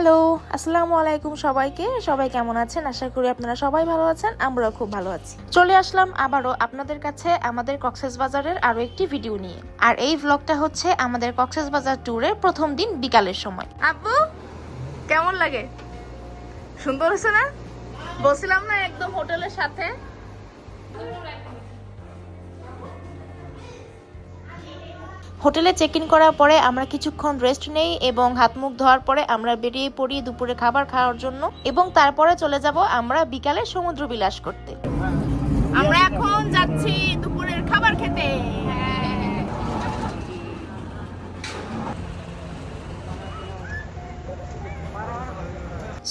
Hello, আসসালামু আলাইকুম সবাইকে। সবাই কেমন আছেন? আশা করি আপনারা সবাই ভালো আছেন, আমরাও খুব ভালো আছি। চলে আসলাম আবারও আপনাদের কাছে আমাদের কক্সেস বাজারের আরও একটি ভিডিও নিয়ে। আর এই ভ্লগটা হচ্ছে আমাদের কক্সেস বাজার ট্যুরের প্রথম দিন বিকালের সময়। আব্বু, কেমন লাগে? সুন্দর হয়েছে না? বলছিলাম না একদম হোটেলের সাথে। হোটেলে চেক ইন করার পরে আমরা কিছুক্ষণ রেস্ট নেই এবং হাত মুখ ধোয়ার পরে আমরা বেরিয়ে পড়ি দুপুরে খাবার খাওয়ার জন্য এবং তারপরে চলে যাব আমরা বিকালে সমুদ্র বিলাস করতে। আমরা এখন যাচ্ছি দুপুরের খাবার খেতে।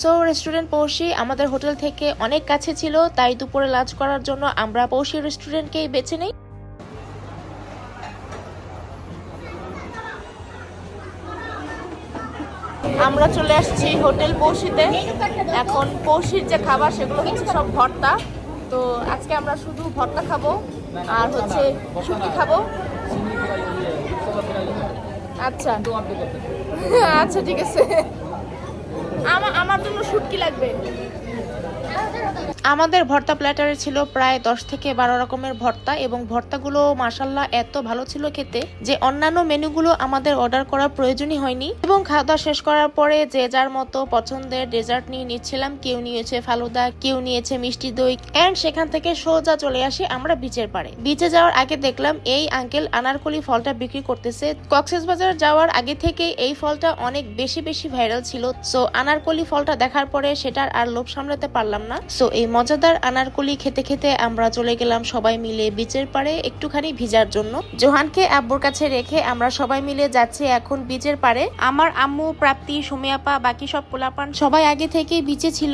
সো রেস্টুরেন্ট পৌঁছি আমাদের হোটেল থেকে অনেক কাছে ছিল তাই দুপুরে লাঞ্চ করার জন্য আমরা পৌঁছি রেস্টুরেন্টকেই বেছে নেই। আমরা চলে আসছি হোটেল পৌষিতে। এখন পৌষির যে খাবার, সেগুলো হচ্ছে সব ভর্তা। তো আজকে আমরা শুধু ভর্তা খাব, আর হচ্ছে শুটি খাব। আচ্ছা। আচ্ছা ঠিক আছে। আমার জন্য শুটকি লাগবে। আমাদের ভর্তা প্ল্যাটারে ছিল প্রায় দশ থেকে বারো রকমের ভর্তা এবং ভর্তাগুলো মাসাল্লাহ এত ভালো ছিল খেতে যে অন্যান্য মেনুগুলো আমাদের অর্ডার করার প্রয়োজনই হয়নি। এবং খাওয়া শেষ করার পরে যে যার মতো পছন্দের ডেজার্ট নিয়ে নিচ্ছিলাম, কেউ নিয়েছে ফালুদা, কেউ নিয়েছে মিষ্টি দই। অ্যান্ড সেখান থেকে সোজা চলে আসি আমরা বিচের পাড়ে। বিচে যাওয়ার আগে দেখলাম এই আঙ্কেল আনারকলি ফলটা বিক্রি করতেছে। কক্সেস বাজার যাওয়ার আগে থেকে এই ফলটা অনেক বেশি বেশি ভাইরাল ছিল। সো আনারকলি ফলটা দেখার পরে সেটার আর লোভ সামলাতে পারলাম না। সো এই মজাদার আনারকলি খেতে খেতে আমরা চলে গেলাম সবাই মিলে বিচের পারে একটুখানি ভিজার জন্য। জোহানকে আব্বুর কাছে রেখে আমরা সবাই মিলে যাচ্ছি এখন বিচের পারে আমার আম্মু, প্রাপ্তি, সুমিয়াপা, বাকি সব পোলাপান সবাই আগে থেকেই বিচে ছিল।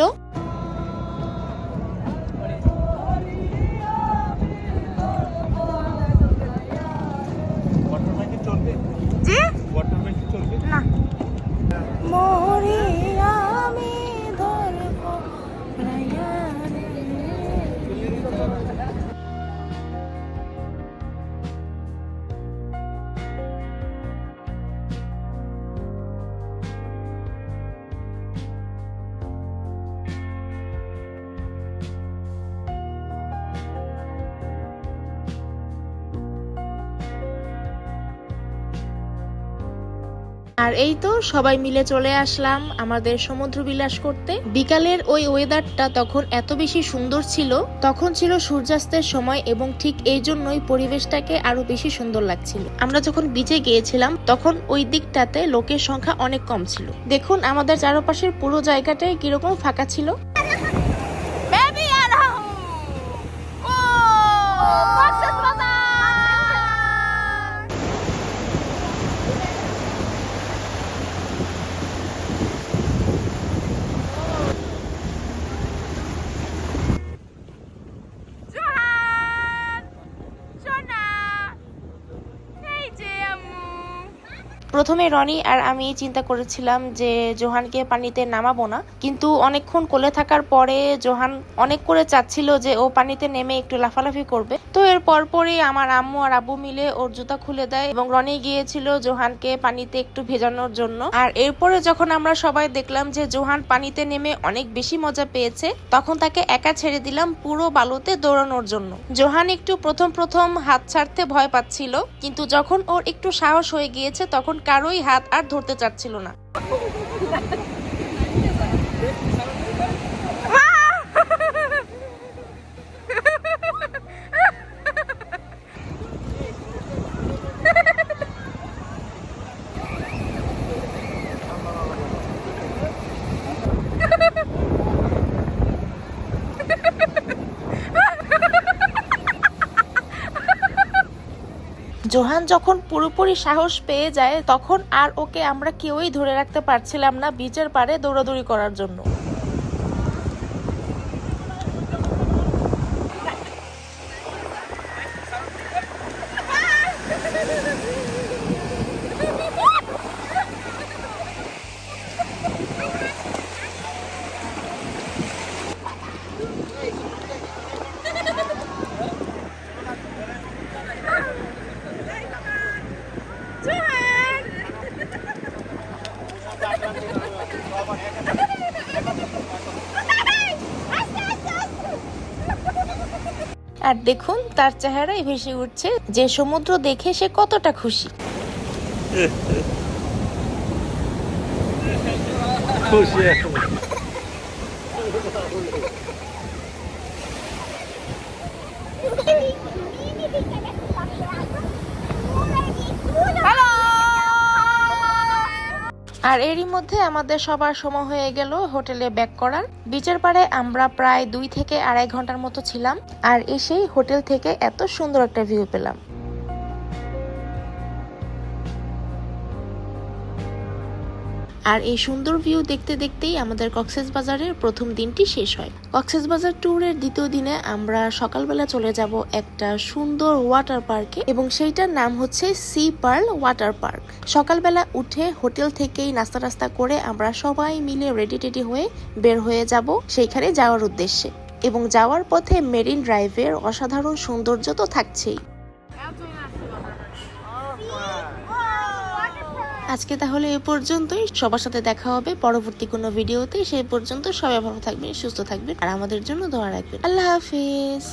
আর এই তো সবাই মিলে চলে আসলাম আমাদের সমুদ্র বিলাস করতে। বিকালের ওই ওয়েদারটা তখন এত বেশি সুন্দর ছিল, তখন ছিল সূর্যাস্তের সময় এবং ঠিক এই জন্যই পরিবেশটাকে আরও বেশি সুন্দর লাগছিল। আমরা যখন বিচে গিয়েছিলাম, তখন ওই দিকটাতে লোকের সংখ্যা অনেক কম ছিল। দেখুন আমাদের চারপাশের পুরো জায়গাটাই কীরকম ফাঁকা ছিল বেবি আরাম ও কক্সেস বাজার জোহান সোনা এই যে আম্মু প্রথমে রনি আর আমি চিন্তা করেছিলাম যে জোহানকে পানিতে নামাবো না। কিন্তু অনেকক্ষণ কোলে থাকার পরে জোহান অনেক করে চাচ্ছিল যে ও পানিতে নেমে একটু লাফালাফি করবে। তো এর পরপরই আমার আম্মু আর আব্বু মিলে ওর জুতা খুলে দেয় এবং রনি গিয়েছিল জোহানকে পানিতে একটু ভেজানোর জন্য। আর এরপরে যখন আমরা সবাই দেখলাম যে জোহান পানিতে নেমে অনেক বেশি মজা পেয়েছে, তখন তাকে একা ছেড়ে দিলাম পুরো বালুতে দৌড়ানোর জন্য। জোহান একটু প্রথম প্রথম হাত ছাড়তে ভয় পাচ্ছিল, কিন্তু যখন ওর একটু সাহস হয়ে গিয়েছে, তখন কারোই হাত আর ধরতে চাচ্ছিল না। জোহান যখন পুরোপুরি সাহস পেয়ে যায়, তখন আর ওকে আমরা কেউই ধরে রাখতে পারছিলাম না, বিচের পারে দৌড়াদৌড়ি করার জন্য। আর দেখুন তার চেহারাই ভেসে উঠছে যে সমুদ্র দেখে সে কতটা খুশি। খুশি আর এরই মধ্যে আমাদের সবার সময় হয়ে গেল হোটেলে ব্যাক করার। বিচের পাড়ে আমরা প্রায় দুই থেকে আড়াই ঘণ্টার মতো ছিলাম, আর এসেই হোটেল থেকে এত সুন্দর একটা ভিউ পেলাম। আর এই সুন্দর ভিউ দেখতে দেখতেই আমাদের কক্সেস বাজারের প্রথম দিনটি শেষ হয়। কক্সেস বাজার ট্যুরের দ্বিতীয় দিনে আমরা সকালবেলা চলে যাব একটা সুন্দর ওয়াটার পার্কে এবং সেইটার নাম হচ্ছে সি পার্ল ওয়াটার পার্ক সকালবেলা উঠে হোটেল থেকেই নাস্তা টাস্তা করে আমরা সবাই মিলে রেডি টেডি হয়ে বের হয়ে যাব সেইখানে যাওয়ার উদ্দেশ্যে। এবং যাওয়ার পথে মেরিন ড্রাইভের অসাধারণ সৌন্দর্য তো থাকছেই। আজকে তাহলে এ পর্যন্তই। সবার সাথে দেখা হবে পরবর্তী কোনো ভিডিওতে। সেই পর্যন্ত সবাই ভালো থাকবেন, সুস্থ থাকবেন। আর আমাদের জন্য দোয়া রাখবেন। আল্লাহ হাফিজ।